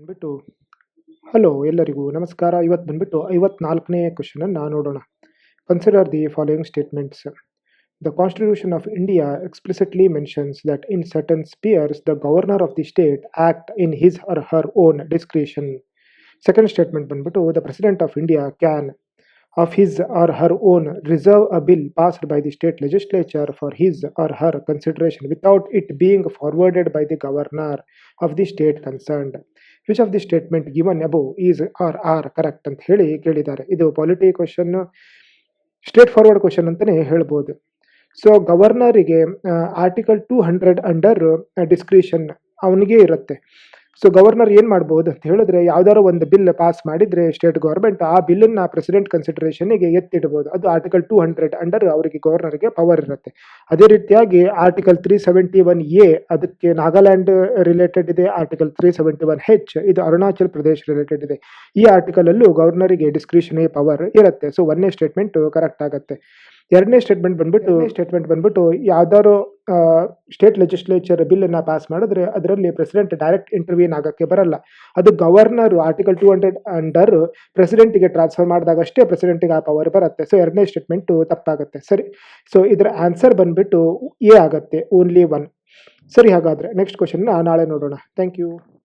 ಬಂದ್ಬಿಟ್ಟು ಹಲೋ ಎಲ್ಲರಿಗೂ ನಮಸ್ಕಾರ ಇವತ್ತು ಬಂದ್ಬಿಟ್ಟು ಐವತ್ನಾಲ್ಕನೇ ಕ್ವಶನನ್ನು ನೋಡೋಣ consider the following statements the constitution of India explicitly mentions that in certain spheres the governor of the state act in his or her own discretion second statement ಬಂದ್ಬಿಟ್ಟು the president of India can of his or her own reserve a bill passed by the state legislature for his or her consideration without it being forwarded by the governor of the state concerned. Which of the statement given above is are are correct ಅಂತ ಹೇಳಿ ಕೇಳಿದ್ದಾರೆ. ಇದು polity question straightforward question ಅಂತಾನೆ ಹೇಳ್ಬೋದು. So ಗವರ್ನರಿಗೆ article two hundred under discretion ಅವನಿಗೆ ಇರುತ್ತೆ. So governor ಏನು ಮಾಡ್ಬೋದು ಅಂತ ಹೇಳಿದ್ರೆ ಯಾವ್ದಾದ್ರು ಒಂದು ಬಿಲ್ ಪಾಸ್ ಮಾಡಿದ್ರೆ ಸ್ಟೇಟ್ ಗೌರ್ಮೆಂಟ್ ಆ ಬಿಲ್ಲನ್ನು ಪ್ರೆಸಿಡೆಂಟ್ ಕನ್ಸಿಡರೇಷನ್ಗೆ ಎತ್ತಿಡ್ಬೋದು. ಅದು ಆರ್ಟಿಕಲ್ ಟೂ ಹಂಡ್ರೆಡ್ ಅಂಡರ್ ಅವರಿಗೆ ಗವರ್ನರ್ಗೆ ಪವರ್ ಇರುತ್ತೆ. ಅದೇ ರೀತಿಯಾಗಿ article three seventy one A ಅದಕ್ಕೆ ನಾಗಾಲ್ಯಾಂಡ್ ರಿಲೇಟೆಡ್ ಇದೆ. Article three seventy one H ಇದು ಅರುಣಾಚಲ್ ಪ್ರದೇಶ್ ರಿಲೇಟೆಡ್ ಇದೆ. ಈ ಆರ್ಟಿಕಲ್ ಅಲ್ಲೂ ಗವರ್ನರಿಗೆ ಡಿಸ್ಕ್ರಿಷನರಿ ಪವರ್ ಇರುತ್ತೆ. ಸೊ ಒಂದನೇ ಸ್ಟೇಟ್ಮೆಂಟ್ ಕರೆಕ್ಟ್ ಆಗುತ್ತೆ. ಎರಡನೇ ಸ್ಟೇಟ್ಮೆಂಟ್ ಬಂದ್ಬಿಟ್ಟು ಸ್ಟೇಟ್ಮೆಂಟ್ ಬಂದ್ಬಿಟ್ಟು ಯಾವ್ದಾದ್ರು ಸ್ಟೇಟ್ ಲೆಜಿಸ್ಲೇಚರ್ ಬಿಲ್ ಅನ್ನ ಪಾಸ್ ಮಾಡಿದ್ರೆ ಅದರಲ್ಲಿ ಪ್ರೆಸಿಡೆಂಟ್ ಡೈರೆಕ್ಟ್ ಇಂಟರ್ವ್ಯೂನ್ ಆಗಕ್ಕೆ ಬರಲ್ಲ. ಅದು governor article two hundred under ಪ್ರೆಸಿಡೆಂಟ್ಗೆ transfer ಮಾಡಿದಾಗ ಅಷ್ಟೇ ಪ್ರೆಸಿಡೆಂಟ್ಗೆ ಆ ಪವರ್ ಬರುತ್ತೆ. ಸೊ ಎರಡನೇ ಸ್ಟೇಟ್ಮೆಂಟ್ ತಪ್ಪಾಗುತ್ತೆ. ಸರಿ? ಸೊ ಇದರ ಆನ್ಸರ್ ಬಂದ್ಬಿಟ್ಟು ಎ ಆಗುತ್ತೆ. ಓನ್ಲಿ ಒನ್ ಸರಿ ಹಾಗಾದ್ರೆ ನೆಕ್ಸ್ಟ್ ಕ್ವಶನ್ ನಾಳೆ ನೋಡೋಣ. Thank you